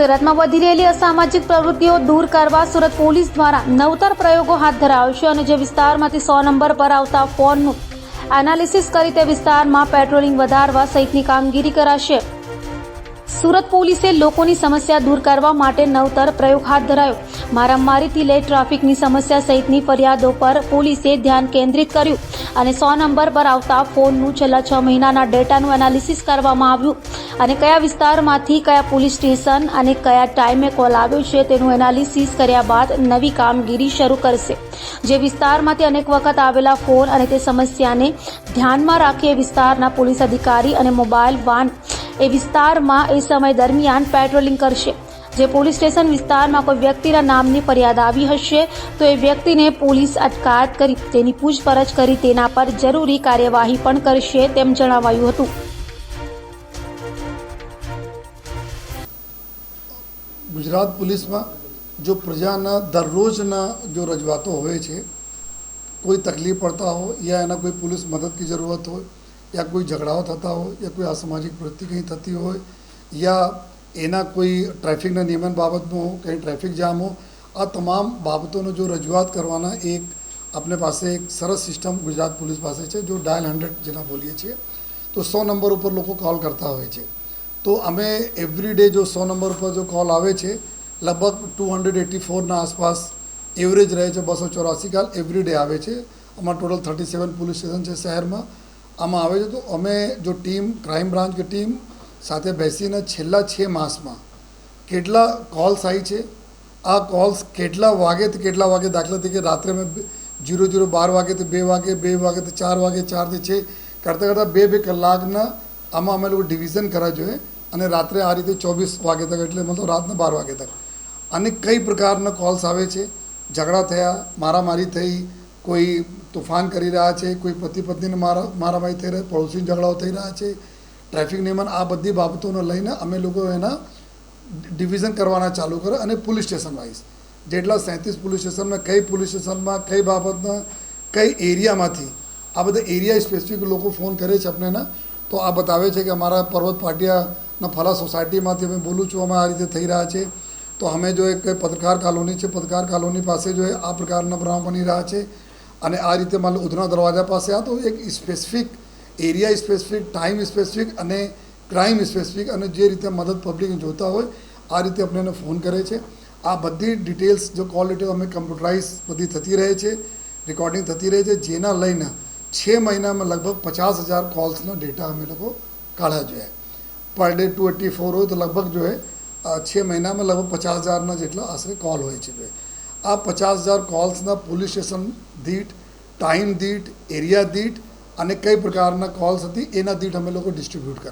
સુરતમાં વધી રહેલી અસામાજિક પ્રવૃત્તિઓ દૂર કરવા સુરત પોલીસ દ્વારા નવતર પ્રયોગો હાથ ધરાયો છે અને જે વિસ્તારમાંથી સો નંબર પર આવતા ફોનનું એનાલિસિસ કરી તે વિસ્તારમાં પેટ્રોલિંગ વધારવા સહિતની કામગીરી કરાશે. સુરત પોલીસે લોકોની સમસ્યા દૂર કરવા માટે નવતર પ્રયોગ હાથ ધરાયો. મારામારીથી લઈ ટ્રાફિકની સમસ્યા સહિતની ફરિયાદો પર પોલીસે ધ્યાન કેન્દ્રિત કર્યું અને સો નંબર પર આવતા ફોનનું છેલ્લા છ મહિનાના ડેટાનું એનાલિસિસ કરવામાં આવ્યું. અને કયા વિસ્તારમાંથી કયા પોલીસ સ્ટેશન અને કયા ટાઈમે કોલ આવ્યો છે તેનું એનાલિસિસ કર્યા બાદ નવી કામગીરી શરૂ કરશે. જે વિસ્તારમાંથી અનેક વખત આવેલા ફોન અને તે સમસ્યાને ધ્યાનમાં રાખી વિસ્તારના પોલીસ અધિકારી અને મોબાઈલ વાન એ વિસ્તારમાં એ સમય દરમિયાન પેટ્રોલિંગ કરશે. જે પોલીસ સ્ટેશન વિસ્તારમાં કોઈ વ્યક્તિના નામની ફરિયાદ આવી હશે તો એ વ્યક્તિને પોલીસ અટકાયત કરી તેની પૂછપરછ કરી તેના પર જરૂરી કાર્યવાહી પણ કરશે તેમ જણાવાયું હતું. ગુજરાત પોલીસમાં જો પ્રજાના દરરોજના જો રજૂઆતો હોય છે, કોઈ તકલીફ પડતા હોય યા એના કોઈ પોલીસ મદદની જરૂરત હોય, યા કોઈ ઝઘડાઓ થતા હોય, યા કોઈ અસામાજિક પ્રવૃત્તિ કંઈ થતી હોય, યા એના કોઈ ટ્રાફિકના નિયમન બાબતનું કંઈ ટ્રાફિક જામ હો આ તમામ બાબતોનો જો રજૂઆત કરવાના એક આપણે પાસે એક સરસ સિસ્ટમ ગુજરાત પોલીસ પાસે છે, જો ડાયલ હંડ્રેડ જેના બોલીએ છીએ, તો સો નંબર ઉપર લોકો કોલ કરતા હોય છે. તો અમે એવરી ડે જો સો નંબર પર જો કોલ આવે છે, લગભગ ટુ હંડ્રેડ એટી ફોરના આસપાસ એવરેજ રહે છે બસો ચોરાસી કાલ એવરી ડે આવે છે. અમારા total thirty seven police station છે શહેરમાં. આમાં આવે છે તો અમે જો ટીમ ક્રાઇમ બ્રાન્ચ કે ટીમ સાથે બેસીને છેલ્લા છ માસમાં કેટલા કોલ્સ આવી છે, આ કોલ્સ કેટલા વાગે તો કેટલા વાગે દાખલા તરીકે રાત્રે મેં જીરો જીરો બાર વાગે તો બે વાગે બે વાગે તો ચાર વાગે ચારથી છે, કરતાં કરતાં બે બે કલાકના આમાં અમે લોકો ડિવિઝન કરવા જોઈએ અને રાત્રે આ રીતે ચોવીસ વાગે તક એટલે મતલબ રાતના બાર વાગે તક. અને કઈ પ્રકારના કોલ્સ આવે છે? ઝઘડા થયા, મારામારી થઈ, કોઈ તોફાન કરી રહ્યા છે, કોઈ પતિ પત્નીને મારા, મારામારી થઈ રહ્યા પડોશી ઝઘડાઓ થઈ રહ્યા છે ટ્રાફિક નિયમન, આ બધી બાબતોને લઈને અમે લોકો એના ડિવિઝન કરવાના ચાલુ કરે અને પોલીસ સ્ટેશન વાઇઝ જેટલા સેંત્રીસ પોલીસ સ્ટેશનમાં કઈ પોલીસ સ્ટેશનમાં કઈ બાબતના, કઈ એરિયામાંથી આ બધા એરિયા સ્પેસિફિક લોકો ફોન કરે છે આપણને તો આ બતાવે છે કે અમારા પર્વત પાટિયાના ફલા સોસાયટીમાંથી અમે બોલું છું, અમે આ રીતે થઈ રહ્યા છે. તો અમે જો એક પત્રકાર કોલોની છે, પત્રકાર કોલોની પાસે જો આ પ્રકારના બનાવ બની રહ્યા છે અને આ રીતે માનો ઉધના દરવાજા પાસે આ તો એક specific area specific time specific અને ક્રાઇમ સ્પેસિફિક અને જે રીતે મદદ પબ્લિક જોતા હોય, આ રીતે અમને ફોન કરે છે. આ બધી ડિટેલ્સ જો કોલ ડિટેલ અમે કમ્પ્યુટરાઇઝ બધી થતી રહે છે રેકોર્ડિંગ થતી રહે છે, જેના લઈને છ મહિનામાં લગભગ પચાસ હજાર કોલ્સનો ડેટા અમે લોકો કાઢ્યા જોઈએ per day to eighty four હોય તો લગભગ જોઈએ છ મહિનામાં લગભગ પચાસ હજારના જેટલા આશરે કોલ હોય છે આ પચાસ હજાર કોલ્સના પોલીસ સ્ટેશન દીઠ ટાઈમ દીઠ એરિયા દીઠ અને કઈ પ્રકારના કોલ્સ હતી એના દીઠ અમે લોકો ડિસ્ટ્રીબ્યુટ કરે